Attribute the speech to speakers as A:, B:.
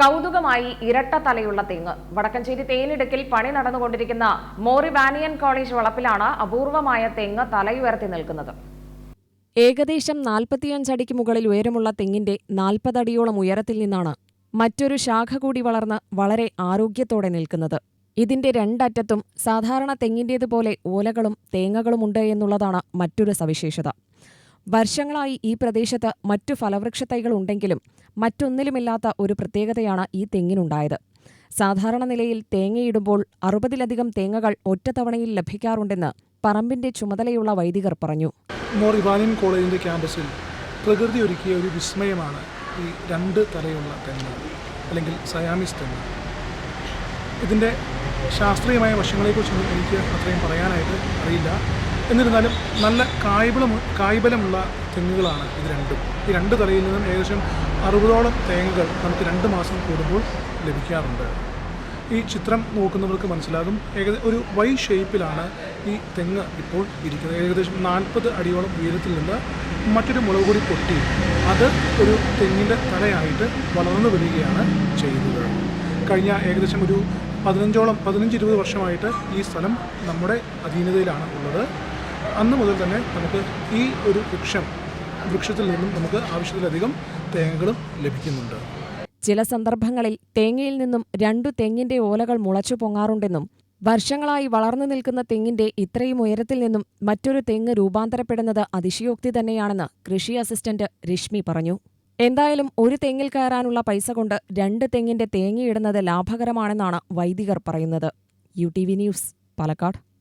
A: കൗതുകമായി ഇരട്ട തലയുള്ള തെങ്ങ്. വടക്കഞ്ചേരി തേനിടുക്കിൽ പണി നടന്നുകൊണ്ടിരിക്കുന്ന മോറിവാനിയൻ കോളേജ് വളപ്പിലാണ് അപൂർവമായ തെങ്ങ് തലയുയർത്തി നിൽക്കുന്നത്.
B: ഏകദേശം നാൽപ്പത്തിയഞ്ചടിക്ക് മുകളിൽ ഉയരമുള്ള തെങ്ങിന്റെ നാൽപ്പതടിയോളം ഉയരത്തിൽ നിന്നാണ് മറ്റൊരു ശാഖ കൂടി വളർന്ന് വളരെ ആരോഗ്യത്തോടെ നിൽക്കുന്നത്. ഇതിന്റെ രണ്ടറ്റത്തും സാധാരണ തെങ്ങിന്റേതുപോലെ ഓലകളും തേങ്ങകളുമുണ്ട് എന്നുള്ളതാണ് മറ്റൊരു സവിശേഷത. വർഷങ്ങളായി ഈ പ്രദേശത്ത് മറ്റു ഫലവൃക്ഷത്തൈകൾ ഉണ്ടെങ്കിലും മറ്റൊന്നിലുമില്ലാത്ത ഒരു പ്രത്യേകതയാണ് ഈ തെങ്ങിനുണ്ടായത്. സാധാരണ നിലയിൽ തേങ്ങയിടുമ്പോൾ അറുപതിലധികം തേങ്ങകൾ ഒറ്റത്തവണയിൽ ലഭിക്കാറുണ്ടെന്ന് പറമ്പിന്റെ ചുമതലയുള്ള വൈദികർ പറഞ്ഞു.
C: കോളേജിന്റെ ക്യാമ്പസിൽ പ്രകൃതി ഒരുക്കിയ ഒരു വിസ്മയമാണ് ഈ രണ്ട് തലയുള്ള തെങ്ങ് അല്ലെങ്കിൽ സയാമിസ് തെങ്ങ്. ഇതിന്റെ ശാസ്ത്രീയമായ വശങ്ങളെക്കുറിച്ചൊന്നും എനിക്ക് അത്രയും പറയാനായിട്ട് അറിയില്ല. എന്നിരുന്നാലും നല്ല കായ്ബലം കായ്ബലമുള്ള തെങ്ങുകളാണ് ഇത് രണ്ടും. ഈ രണ്ട് തലയിൽ നിന്നും ഏകദേശം അറുപതോളം തേങ്ങകൾ നമുക്ക് രണ്ട് മാസം കൂടുമ്പോൾ ലഭിക്കാറുണ്ട്. ഈ ചിത്രം നോക്കുന്നവർക്ക് മനസ്സിലാകും. ഏകദേശം ഒരു വൈ ഷേപ്പിലാണ് ഈ തെങ്ങ് ഇപ്പോൾ ഇരിക്കുന്നത്. ഏകദേശം നാൽപ്പത് അടിയോളം ഉയരത്തിൽ നിന്ന് മറ്റൊരു മുളക് കൂടി പൊട്ടി അത് ഒരു തെങ്ങിന്റെ തലയായിട്ട് വളർന്നു വരികയാണ് ചെയ്തത്. കഴിഞ്ഞ ഏകദേശം ഒരു പതിനഞ്ചോളം പതിനഞ്ച് ഇരുപത് വർഷമായിട്ട് ഈ സ്ഥലം നമ്മുടെ അധീനതയിലാണ് ഉള്ളത്. അന്ന് മുതൽ തന്നെ നമുക്ക് ഈ ഒരു വൃക്ഷം വൃക്ഷത്തിൽ നിന്നും നമുക്ക് ആവശ്യത്തിലധികം തേങ്ങകളും ലഭിക്കുന്നുണ്ട്.
B: ചില സന്ദർഭങ്ങളിൽ തേങ്ങയിൽ നിന്നും രണ്ടു തെങ്ങിന്റെ ഓലകൾ മുളച്ചു പൊങ്ങാറുണ്ടെന്നും വർഷങ്ങളായി വളർന്നു നിൽക്കുന്ന തെങ്ങിന്റെ ഇത്രയും ഉയരത്തിൽ നിന്നും മറ്റൊരു തെങ്ങ് രൂപാന്തരപ്പെടുന്നത് അതിശയോക്തി തന്നെയാണെന്ന് കൃഷി അസിസ്റ്റന്റ് രശ്മി പറഞ്ഞു. എന്തായാലും ഒരു തെങ്ങിൽ കയറാനുള്ള പൈസ കൊണ്ട് രണ്ട് തെങ്ങിന്റെ തേങ്ങയിടുന്നത് ലാഭകരമാണെന്നാണ് വൈദികർ പറയുന്നത്. U T V news Palakkad.